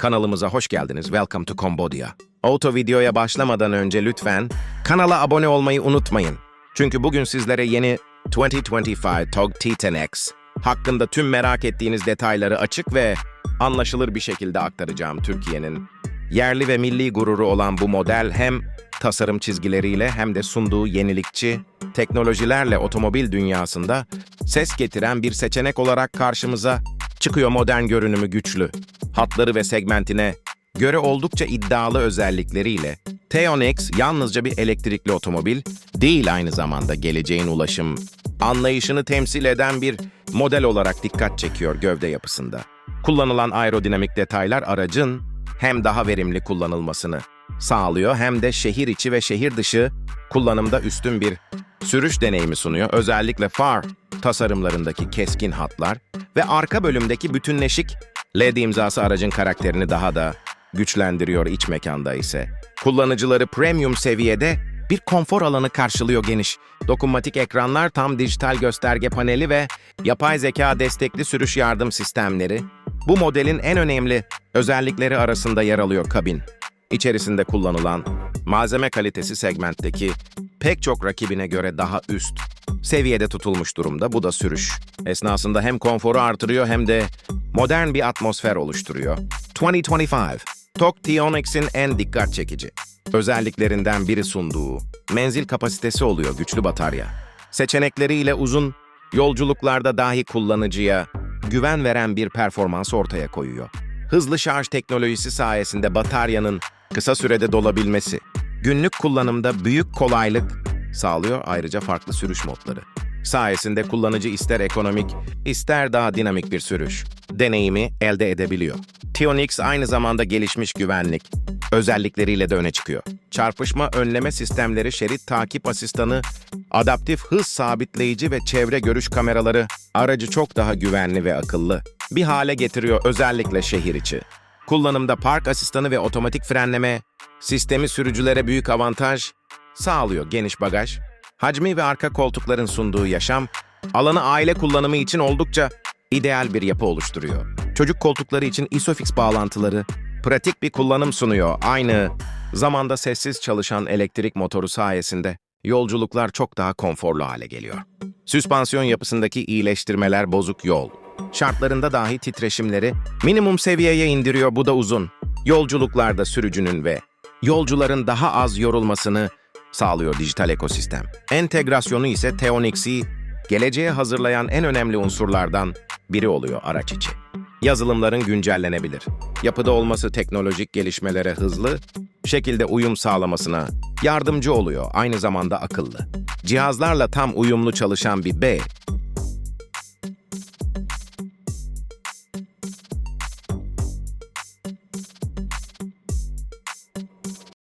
Kanalımıza hoş geldiniz. Welcome to Cambodia. Auto videoya başlamadan önce lütfen kanala abone olmayı unutmayın. Çünkü bugün sizlere yeni 2025 TOG T10X hakkında tüm merak ettiğiniz detayları açık ve anlaşılır bir şekilde aktaracağım Türkiye'nin. Yerli ve milli gururu olan bu model hem tasarım çizgileriyle hem de sunduğu yenilikçi teknolojilerle otomobil dünyasında ses getiren bir seçenek olarak karşımıza çıkıyor modern görünümü güçlü. Hatları ve segmentine göre oldukça iddialı özellikleriyle T10X yalnızca bir elektrikli otomobil değil aynı zamanda geleceğin ulaşım anlayışını temsil eden bir model olarak dikkat çekiyor gövde yapısında. Kullanılan aerodinamik detaylar aracın hem daha verimli kullanılmasını sağlıyor hem de şehir içi ve şehir dışı kullanımda üstün bir sürüş deneyimi sunuyor. Özellikle far tasarımlarındaki keskin hatlar ve arka bölümdeki bütünleşik LED imzası aracın karakterini daha da güçlendiriyor iç mekanda ise. Kullanıcıları premium seviyede bir konfor alanı karşılıyor geniş. Dokunmatik ekranlar, tam dijital gösterge paneli ve yapay zeka destekli sürüş yardım sistemleri bu modelin en önemli özellikleri arasında yer alıyor kabin. İçerisinde kullanılan malzeme kalitesi segmentteki pek çok rakibine göre daha üst seviyede tutulmuş durumda. Bu da sürüş. Esnasında hem konforu artırıyor hem de modern bir atmosfer oluşturuyor. 2025 TOG T-Onix'in en dikkat çekici özelliklerinden biri sunduğu menzil kapasitesi oluyor güçlü batarya. Seçenekleriyle uzun yolculuklarda dahi kullanıcıya güven veren bir performans ortaya koyuyor. Hızlı şarj teknolojisi sayesinde bataryanın kısa sürede dolabilmesi, günlük kullanımda büyük kolaylık sağlıyor ayrıca farklı sürüş modları. Sayesinde kullanıcı ister ekonomik, ister daha dinamik bir sürüş deneyimi elde edebiliyor. Tionix aynı zamanda gelişmiş güvenlik özellikleriyle de öne çıkıyor. Çarpışma önleme sistemleri, şerit takip asistanı, adaptif hız sabitleyici ve çevre görüş kameraları aracı çok daha güvenli ve akıllı bir hale getiriyor özellikle şehir içi. Kullanımda park asistanı ve otomatik frenleme sistemi sürücülere büyük avantaj sağlıyor. Geniş bagaj, hacmi ve arka koltukların sunduğu yaşam, alanı aile kullanımı için oldukça ideal bir yapı oluşturuyor. Çocuk koltukları için ISOFIX bağlantıları pratik bir kullanım sunuyor. Aynı zamanda sessiz çalışan elektrik motoru sayesinde yolculuklar çok daha konforlu hale geliyor. Süspansiyon yapısındaki iyileştirmeler bozuk yol şartlarında dahi titreşimleri minimum seviyeye indiriyor. Bu da uzun. Yolculuklarda sürücünün ve yolcuların daha az yorulmasını sağlıyor dijital ekosistem. Entegrasyonu ise Teonix'i geleceğe hazırlayan en önemli unsurlardan biri oluyor araç içi. Yazılımların güncellenebilir. Yapıda olması teknolojik gelişmelere hızlı şekilde uyum sağlamasına yardımcı oluyor. Aynı zamanda akıllı. Cihazlarla tam uyumlu çalışan bir B